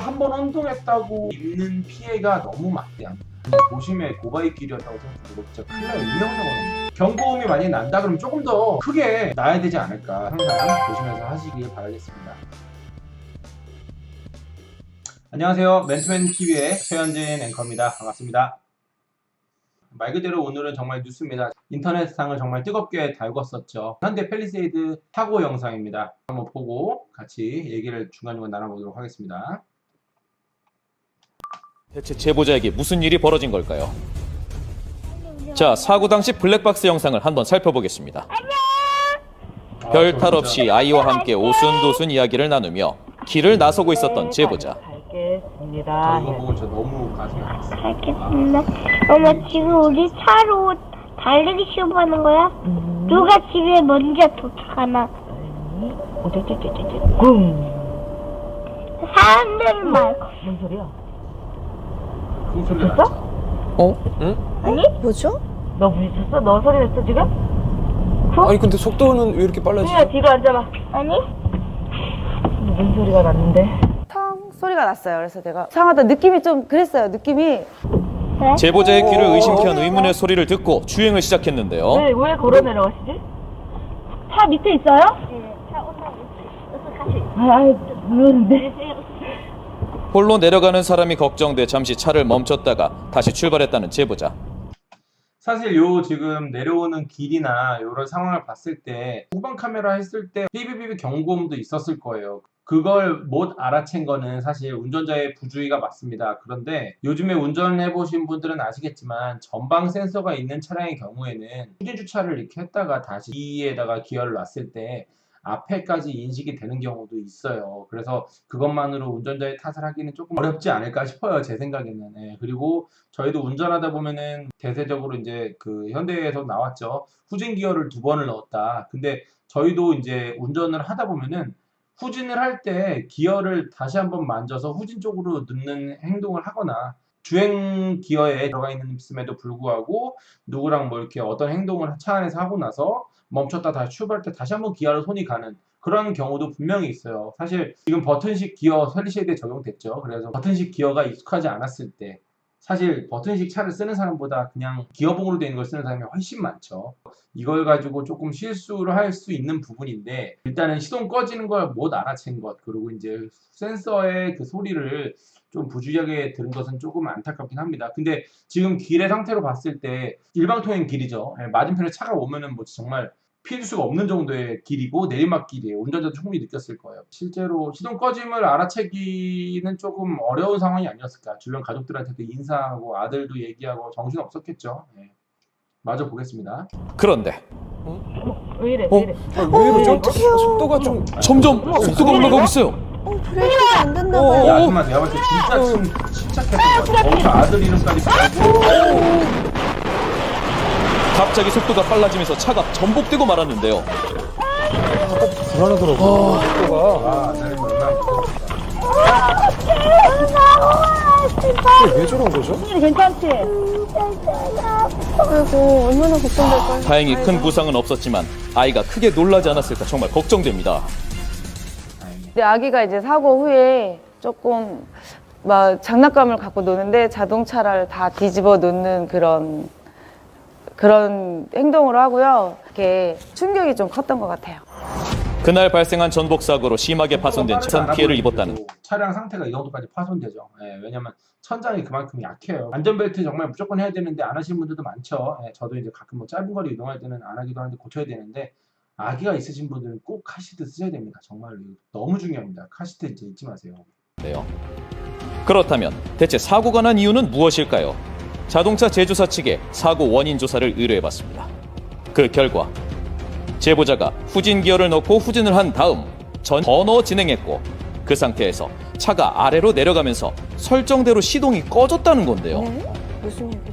한 번 혼동했다고 입는 피해가 너무 막대한 도심의 고바이길이었다고 생각해도 진짜 큰일 나요. 인명사고는 경고음이 많이 난다 그러면 조금 더 크게 나야 되지 않을까 항상 조심해서 하시길 바라겠습니다. 안녕하세요. 맨투맨TV의 최현진 앵커입니다. 반갑습니다. 말 그대로 오늘은 정말 뉴스입니다. 인터넷상을 정말 뜨겁게 달궜었죠. 현대 펠리세이드 사고 영상입니다. 한번 보고 같이 얘기를 중간중간 나눠보도록 하겠습니다 대체 제보자에게 무슨 일이 벌어진 걸까요? 자, 사고 당시 블랙박스 영상을 한번 살펴보겠습니다. 별 탈 없이 아이와 함께 오순도순 이야기를 나누며 길을 나서고 있었던 제보자. 저 갈겠습니다. 이거 보고 저 너무 가슴이 아팠어요 알겠습니다. 엄마 지금 우리 차로 달리기 시험하는 거야? 음, 누가 집에 먼저 도착하나? 사람들 말고 뭔 소리야? 나죠 어? 아니? 뭐죠? 너 부딪혔어? 너 소리 냈어 지금? 아니 근데 속도는 왜 이렇게 빨라지? 승희야 뒤로 앉아봐. 아니? 무슨 소리가 났는데? 탕 소리가 났어요. 그래서 내가 이상하다 느낌이 좀 그랬어요. 느낌이 네? 제보자의 귀를 의심케 한 의문의 소리를 듣고 주행을 시작했는데요. 왜, 왜 걸어 내려가시지? 차 밑에 있어요? 네. 아, 아이, 모르는데. 홀로 내려가는 사람이 걱정돼 잠시 차를 멈췄다가 다시 출발했다는 제보자. 사실 요 지금 내려오는 길이나 이런 상황을 봤을 때 후방 카메라 했을 때 삐비비비 경고음도 있었을 거예요. 그걸 못 알아챈 거는 사실 운전자의 부주의가 맞습니다. 그런데 요즘에 운전해 보신 분들은 아시겠지만 전방 센서가 있는 차량의 경우에는 후진 주차를 이렇게 했다가 다시 E에다가 기어를 놨을 때 앞에까지 인식이 되는 경우도 있어요. 그래서 그것만으로 운전자의 탓을 하기는 조금 어렵지 않을까 싶어요. 제 생각에는. 예, 그리고 저희도 운전하다 보면은 대세적으로 이제 그 현대에서 나왔죠. 후진 기어를 두 번을 넣었다. 근데 저희도 이제 운전을 하다 보면은 후진을 할 때 기어를 다시 한번 만져서 후진 쪽으로 넣는 행동을 하거나 주행 기어에 들어가 있음에도 불구하고 누구랑 뭐 이렇게 어떤 행동을 차 안에서 하고 나서 멈췄다 다시 출발할 때 다시 한번 기어로 손이 가는 그런 경우도 분명히 있어요. 사실 지금 버튼식 기어 펠리쉐이드에 적용됐죠. 그래서 버튼식 기어가 익숙하지 않았을 때 사실 버튼식 차를 쓰는 사람보다 그냥 기어봉으로 된걸 쓰는 사람이 훨씬 많죠. 이걸 가지고 조금 실수를 할 수 있는 부분인데 일단은 시동 꺼지는 걸 못 알아챈 것 그리고 이제 센서의 그 소리를 좀 부주의하게 들은 것은 조금 안타깝긴 합니다. 근데 지금 길의 상태로 봤을 때 일방통행 길이죠. 예, 맞은편에 차가 오면은 뭐 정말 피할 수가 없는 정도의 길이고 내리막 길이에요. 운전자도 충분히 느꼈을 거예요. 실제로 시동 꺼짐을 알아채기는 조금 어려운 상황이 아니었을까. 주변 가족들한테도 인사하고 아들도 얘기하고 정신 없었겠죠. 예. 마저 보겠습니다. 그런데 왜 이래, 어? 왜 이래? 아, 왜 이러죠? 어떡해요. 속도가 좀 점점 속도가 올라가고 있어요. 어 브레이크가 안 됐나 봐요. 이 아줌마 내가 봤을 때 진짜 침, 침착했던 것 같아. 거기서 아들 이름까지 부르고 갑자기 속도가 빨라지면서 차가 전복되고 말았는데요. 불안하더라고. 속도가 아, 얼마나 무서웠을까. 왜 저런 거죠? 괜찮지? 아이고 얼마나 걱정될까요? 다행히 큰 부상은 없었지만 아이가 크게 놀라지 않았을까 정말 걱정됩니다. 근데 아기가 이제 사고 후에 조금 막 장난감을 갖고 노는데 자동차를 다 뒤집어 놓는 그런 그런 행동을 하고요. 이렇게 충격이 좀 컸던 것 같아요. 그날 발생한 전복 사고로 심하게 파손된 차선 피해를 입었다는 차량 상태가 이 정도까지 파손되죠. 예, 왜냐면 천장이 그만큼 약해요. 안전벨트 정말 무조건 해야 되는데 안 하시는 분들도 많죠. 예, 저도 이제 가끔 뭐 짧은 거리 이동할 때는 안 하기도 하는데 고쳐야 되는데 아기가 있으신 분들은 꼭 카시트 쓰셔야 됩니다. 정말 너무 중요합니다. 카시트 이제 잊지 마세요. 그렇다면 대체 사고가 난 이유는 무엇일까요? 자동차 제조사 측에 사고 원인 조사를 의뢰해봤습니다. 그 결과 제보자가 후진 기어를 넣고 후진을 한 다음 전 번호 진행했고 그 상태에서 차가 아래로 내려가면서 설정대로 시동이 꺼졌다는 건데요. 네? 무슨 얘기죠?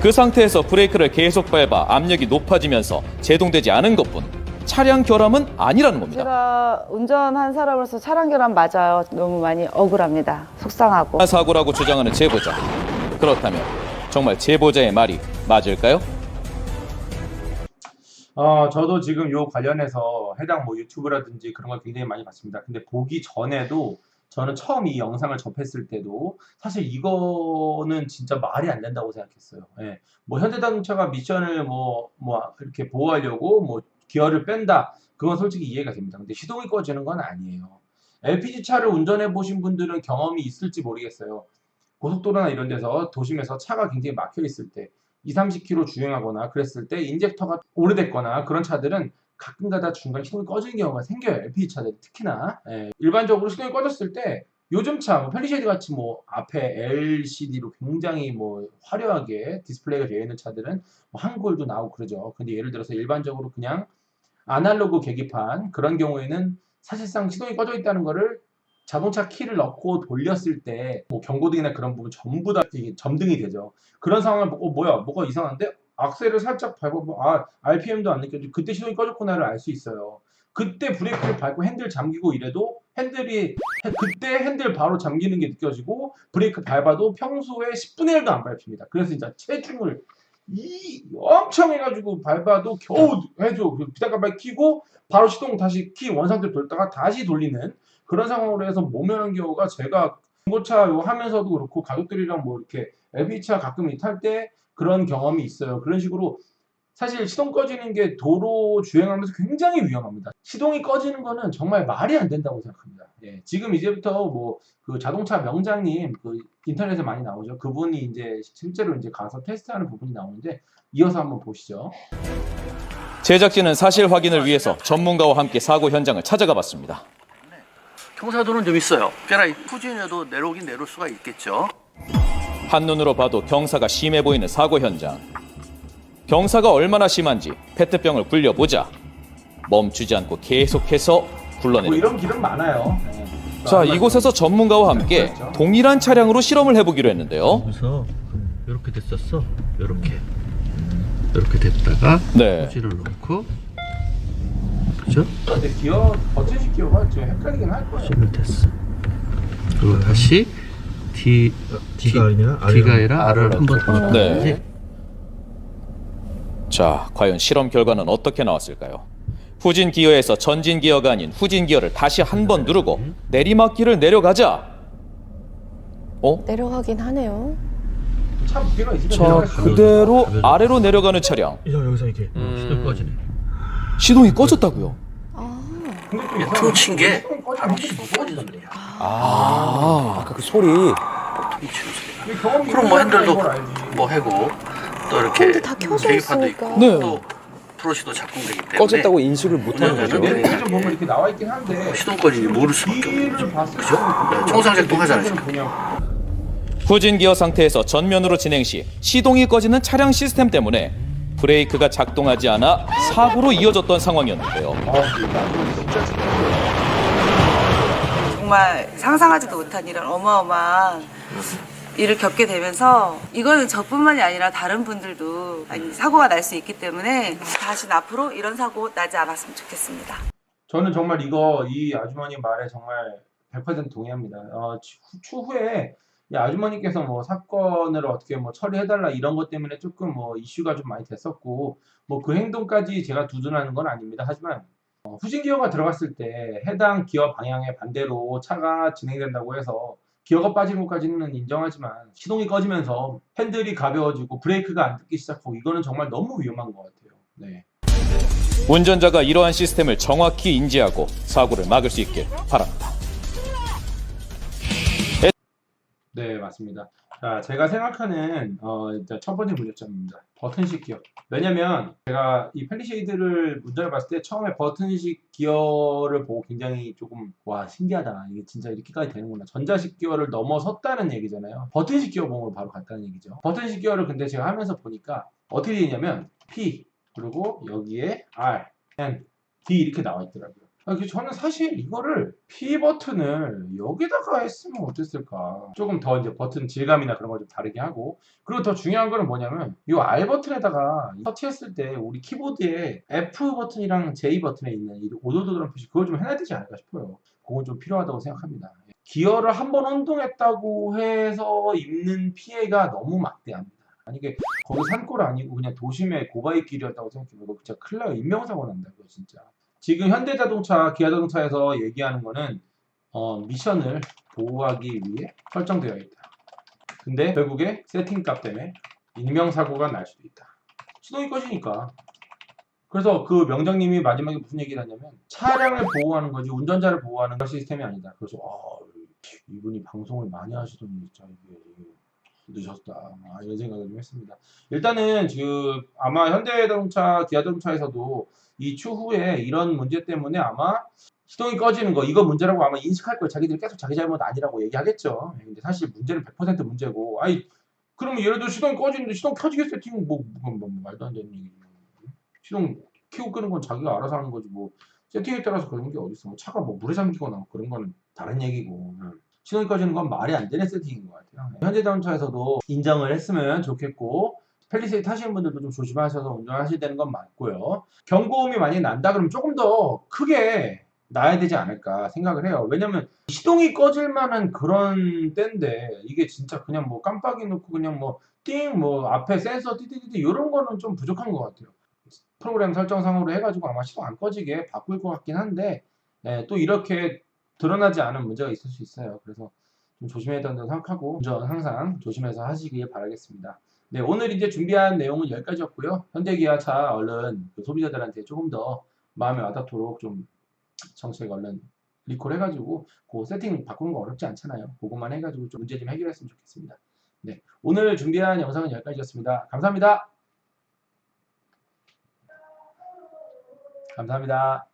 그 상태에서 브레이크를 계속 밟아 압력이 높아지면서 제동되지 않은 것뿐 차량 결함은 아니라는 겁니다. 제가 운전한 사람으로서 차량 결함 맞아요. 너무 많이 억울합니다. 속상하고. 사고라고 주장하는 제보자. 그렇다면 정말 제보자의 말이 맞을까요? 어, 저도 지금 요 관련해서 해당 뭐 유튜브라든지 그런 걸 굉장히 많이 봤습니다. 근데 보기 전에도 저는 처음 이 영상을 접했을 때도 사실 이거는 진짜 말이 안 된다고 생각했어요. 예. 뭐 현대자동차가 미션을 뭐, 뭐 이렇게 보호하려고 뭐 기어를 뺀다. 그건 솔직히 이해가 됩니다. 근데 시동이 꺼지는 건 아니에요. LPG 차를 운전해 보신 분들은 경험이 있을지 모르겠어요. 고속도로나 이런 데서 도심에서 차가 굉장히 막혀 있을 때 2, 30km 주행하거나 그랬을 때 인젝터가 오래됐거나 그런 차들은 가끔가다 중간에 시동이 꺼지는 경우가 생겨요. LPG 차들 특히나 예, 일반적으로 시동이 꺼졌을 때 요즘 차, 뭐 펠리쉐이드 같이 뭐 앞에 LCD로 굉장히 뭐 화려하게 디스플레이가 되어 있는 차들은 뭐 한글도 나오고 그러죠. 근데 예를 들어서 일반적으로 그냥 아날로그 계기판 그런 경우에는 사실상 시동이 꺼져 있다는 거를 자동차 키를 넣고 돌렸을 때 뭐 경고등이나 그런 부분 전부 다 점등이 되죠. 그런 상황을 보고 어, 뭐야 뭐가 이상한데 악셀을 살짝 밟아보면 아 RPM도 안 느껴지고 그때 시동이 꺼졌구나를 알 수 있어요. 그때 브레이크를 밟고 핸들 잠기고 이래도 핸들이 헤- 그때 핸들 바로 잠기는 게 느껴지고 브레이크 밟아도 평소에 10분의 1도 안 밟힙니다. 그래서 진짜 체중을 이 엄청 해가지고 밟아도 겨우 해줘 비상가발 키고 바로 시동 다시 키 원상태로 돌다가 다시 돌리는 그런 상황으로 해서 모면한 경우가 제가 중고차 요 하면서도 그렇고 가족들이랑 뭐 이렇게 LP차 가끔 탈 때 그런 경험이 있어요. 그런 식으로 사실 시동 꺼지는 게 도로 주행하면서 굉장히 위험합니다. 시동이 꺼지는 거는 정말 말이 안 된다고 생각합니다. 예, 지금 이제부터 뭐 그 자동차 명장님 그 인터넷에 많이 나오죠. 그분이 이제 실제로 이제 가서 테스트하는 부분이 나오는데 이어서 한번 보시죠. 제작진은 사실 확인을 위해서 전문가와 함께 사고 현장을 찾아가 봤습니다. 경사도는 좀 있어요. 꽤나 후진해도 내려오긴 내려올 수가 있겠죠. 한눈으로 봐도 경사가 심해 보이는 사고 현장. 경사가 얼마나 심한지 페트병을 굴려보자. 멈추지 않고 계속해서 뭐 굴러내립니다. 이런 길은 많아요. 예. 자, 이곳에서 전문가와 함께 동일한 차량으로 실험을 해보기로 했는데요. 그래서 이렇게 됐었어. 이렇게 이렇게 됐다가 네. 후진을 놓고 그죠? 근데 기어 버튼식 기어가 좀 헷갈리긴 할 거예요. 됐어. 그리고 다시 D D가 아니라 D가 아니라 R을 한번 더 네. 자, 과연 실험 결과는 어떻게 나왔을까요? 후진 기어에서 전진 기어가 아닌 후진 기어를 다시 한 번 누르고 내리막길을 내려가자. 어? 내려가긴 하네요. 자, 수 그대로 아래로 내려가는 차량. 여, 여기서 이렇게 시동 꺼지네. 시동이 꺼졌다고요. 트로 친게 바로 꺼지던데요. 아, 아까 그 소리. 그럼 뭐 핸들도. 뭐 해고 또 이렇게 핸들 다 켜져 계기판도 있으니까. 있고 네. 또 프로시도 작동되기 때문에 꺼졌다고 인식을 못하는 운전자는 거죠. 네. 여기 좀 보면 이렇게 나와 있긴 한데 시동 꺼지지 모를 수밖에 없는 뒤를 거죠. 봤을 그죠? 때는 네, 청상 작동 하잖아요. 지금. 그냥 후진 기어 상태에서 전면으로 진행 시 시동이 꺼지는 차량 시스템 때문에 브레이크가 작동하지 않아 사고로 이어졌던 상황이었는데요. 정말 상상하지도 못한 이런 어마어마한 일을 겪게 되면서 이거는 저뿐만이 아니라 다른 분들도 많이 사고가 날 수 있기 때문에 다시는 앞으로 이런 사고 나지 않았으면 좋겠습니다. 저는 정말 이거 이 아주머니 말에 정말 100% 동의합니다. 어, 추- 추후에 이 아주머니께서 뭐 사건을 어떻게 뭐 처리해달라 이런 것 때문에 조금 뭐 이슈가 좀 많이 됐었고 뭐 그 행동까지 제가 두둔하는 건 아닙니다. 하지만 어, 후진 기어가 들어갔을 때 해당 기어 방향의 반대로 차가 진행된다고 해서 기어가 빠진 것까지는 인정하지만 시동이 꺼지면서 핸들이 가벼워지고 브레이크가 안 듣기 시작하고 이거는 정말 너무 위험한 것 같아요. 네. 운전자가 이러한 시스템을 정확히 인지하고 사고를 막을 수 있길 바랍니다. 네, 맞습니다. 자, 제가 생각하는 어, 일단 첫 번째 문제점입니다. 버튼식 기어. 왜냐면 제가 이 펠리쉐이드를 운전해 봤을 때 처음에 버튼식 기어를 보고 굉장히 조금 와 신기하다. 이게 진짜 이렇게까지 되는구나. 전자식 기어를 넘어섰다는 얘기잖아요. 버튼식 기어 봉으로 바로 갔다는 얘기죠. 버튼식 기어를 근데 제가 하면서 보니까 어떻게 되냐면 P 그리고 여기에 R, N, D 이렇게 나와 있더라고요. 아, 그 저는 사실 이거를 P 버튼을 여기다가 했으면 어땠을까? 조금 더 이제 버튼 질감이나 그런 걸 좀 다르게 하고 그리고 더 중요한 거는 뭐냐면 이 R 버튼에다가 터치했을 때 우리 키보드에 F 버튼이랑 J 버튼에 있는 이 오도도드란 표시 그걸 좀 해놔야 되지 않을까 싶어요. 그건 좀 필요하다고 생각합니다. 기어를 한번 운동했다고 해서 입는 피해가 너무 막대합니다. 아니 이게 거기 산골 아니고 그냥 도심의 고바위 길이었다고 생각해요. 이거 진짜 큰일 나요. 인명사고 난다 이거 진짜. 지금 현대자동차, 기아자동차에서 얘기하는 거는 어, 미션을 보호하기 위해 설정되어 있다. 근데 결국에 세팅값 때문에 인명사고가 날 수도 있다. 시동이 꺼지니까. 그래서 그 명장님이 마지막에 무슨 얘기를 하냐면 차량을 보호하는 거지 운전자를 보호하는 시스템이 아니다. 그래서 아, 이분이 방송을 많이 하시더니 진짜 이게 늦었다 아, 이런 생각을 좀 했습니다. 일단은 지금 아마 현대자동차, 기아자동차에서도 이 추후에 이런 문제 때문에 아마 시동이 꺼지는 거 이거 문제라고 아마 인식할 거예요. 자기들이 계속 자기 잘못 아니라고 얘기하겠죠. 근데 사실 문제는 100% 문제고 아이 그러면 예를 들어 시동이 꺼지는데 시동 켜지게 세팅 뭐, 뭐, 뭐, 뭐 말도 안 되는 얘기지. 시동 켜고 끄는 건 자기가 알아서 하는 거지 뭐 세팅에 따라서 그런 게 어딨어. 뭐 차가 뭐 물에 잠기거나 뭐 그런 거는 다른 얘기고. 시동이 꺼지는 건 말이 안 되는 세팅인 것 같아요. 현대자동차에서도 인정을 했으면 좋겠고 펠리세이 타시는 분들도 좀 조심하셔서 운전하셔야 되는 건 맞고요. 경고음이 많이 난다 그러면 조금 더 크게 나야 되지 않을까 생각을 해요. 왜냐면 시동이 꺼질 만한 그런 때인데 이게 진짜 그냥 뭐 깜빡이 놓고 그냥 뭐 띵 뭐 앞에 센서 띠띠띠띠 이런 거는 좀 부족한 것 같아요. 프로그램 설정상으로 해가지고 아마 시동 안 꺼지게 바꿀 것 같긴 한데 예, 또 이렇게 드러나지 않은 문제가 있을 수 있어요. 그래서 좀 조심해야 된다고 생각하고 운전 항상 조심해서 하시길 바라겠습니다. 네, 오늘 이제 준비한 내용은 여기까지였고요. 현대기아차 얼른 그 소비자들한테 조금 더 마음에 와닿도록 좀 정책 얼른 리콜 해가지고 그 세팅 바꾸는 거 어렵지 않잖아요. 그것만 해가지고 좀 문제 좀 해결했으면 좋겠습니다. 네, 오늘 준비한 영상은 여기까지였습니다. 감사합니다. 감사합니다.